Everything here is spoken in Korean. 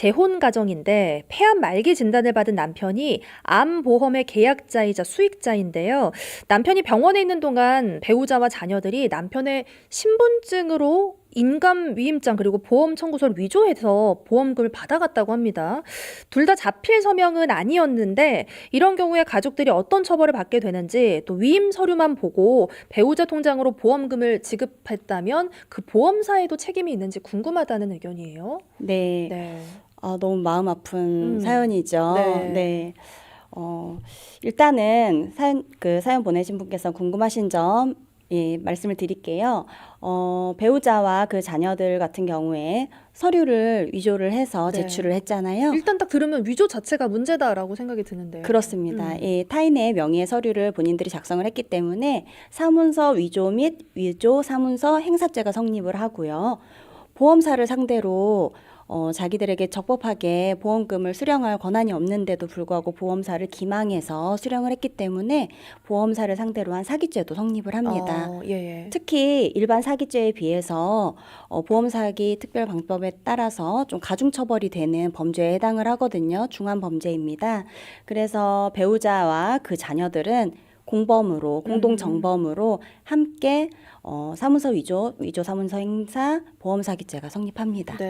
재혼 가정인데 폐암 말기 진단을 받은 남편이 암 보험의 계약자이자 수익자인데요. 남편이 병원에 있는 동안 배우자와 자녀들이 남편의 신분증으로 인감 위임장 그리고 보험 청구서를 위조해서 보험금을 받아갔다고 합니다. 둘 다 자필 서명은 아니었는데 이런 경우에 가족들이 어떤 처벌을 받게 되는지 또 위임 서류만 보고 배우자 통장으로 보험금을 지급했다면 그 보험사에도 책임이 있는지 궁금하다는 의견이에요. 네. 네. 아, 너무 마음 아픈 음. 사연이죠. 네. 네. 어, 일단은 사연, 그 사연 보내신 분께서 궁금하신 점, 예, 말씀을 드릴게요. 어, 배우자와 그 자녀들 같은 경우에 서류를 위조를 해서 네. 제출을 했잖아요. 일단 딱 들으면 위조 자체가 문제다라고 생각이 드는데. 그렇습니다. 음. 예, 타인의 명의의 서류를 본인들이 작성을 했기 때문에 사문서 위조 및 위조 사문서 행사죄가 성립을 하고요. 보험사를 상대로 어, 자기들에게 적법하게 보험금을 수령할 권한이 없는데도 불구하고 보험사를 기망해서 수령을 했기 때문에 보험사를 상대로 한 사기죄도 성립을 합니다. 어, 예, 예. 특히 일반 사기죄에 비해서 어, 보험사기 특별방법에 따라서 좀 가중처벌이 되는 범죄에 해당을 하거든요. 중한 범죄입니다. 그래서 배우자와 그 자녀들은 공범으로 공동 정범으로 함께 어, 사문서 위조, 위조 사문서 행사, 보험 사기죄가 성립합니다. 네.